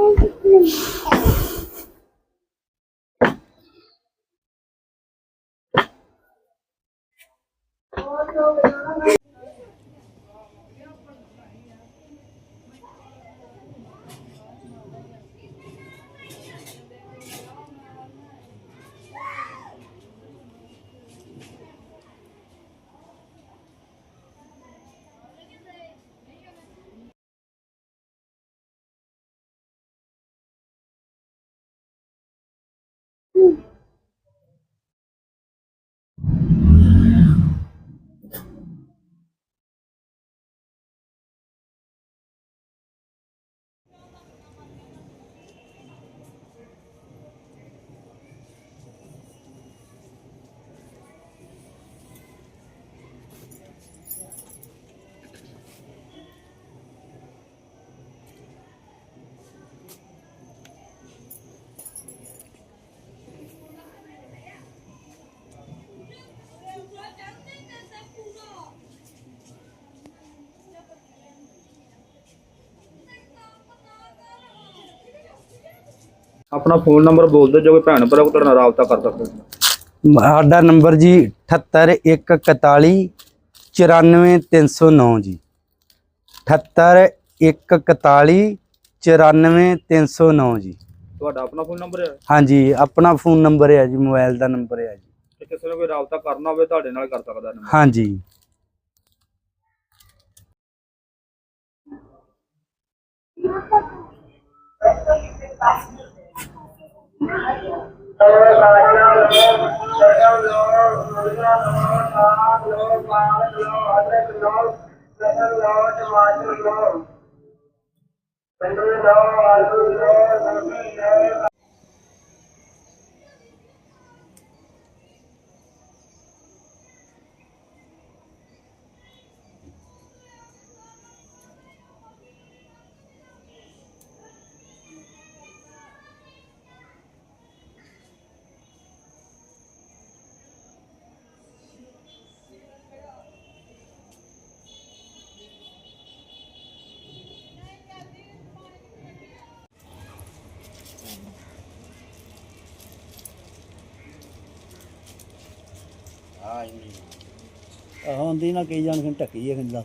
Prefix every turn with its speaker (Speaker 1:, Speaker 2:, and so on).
Speaker 1: Thank you. ਆਪਣਾ phone number ਬੋਲ ਦਿਓ ਜੋ ਕੋਈ ਭੈਣ ਭਰਾ ਕੋਈ ਤੁਹਾਡੇ ਰਾਬਤਾ ਕਰ ਸਕਦੇ।
Speaker 2: ਸਾਡਾ ਨੰਬਰ ਜੀ 78141 94309 ਜੀ। 78141 94309 ਜੀ।
Speaker 1: ਤੁਹਾਡਾ ਆਪਣਾ ਫੋਨ ਨੰਬਰ ਹੈ?
Speaker 2: ਹਾਂਜੀ ਆਪਣਾ ਫੋਨ ਨੰਬਰ ਹੈ ਜੀ ਮੋਬਾਈਲ ਦਾ ਨੰਬਰ ਹੈ ਜੀ।
Speaker 1: ਤੇ ਕਿਸੇ ਨੂੰ ਕੋਈ ਰਾਬਤਾ ਕਰਨਾ ਹੋਵੇ ਤੁਹਾਡੇ ਨਾਲ ਕਰ ਸਕਦਾ ਨੰਬਰ।
Speaker 2: ਹਾਂਜੀ।
Speaker 3: टमाटर लो भिंडी लो आलू लो गोभी लो ਆਉਂਦੀ ਨਾ ਕਈ ਜਾਣ ਫਿਰ ਢੱਕੀ ਹੈ ਖੰਡਾ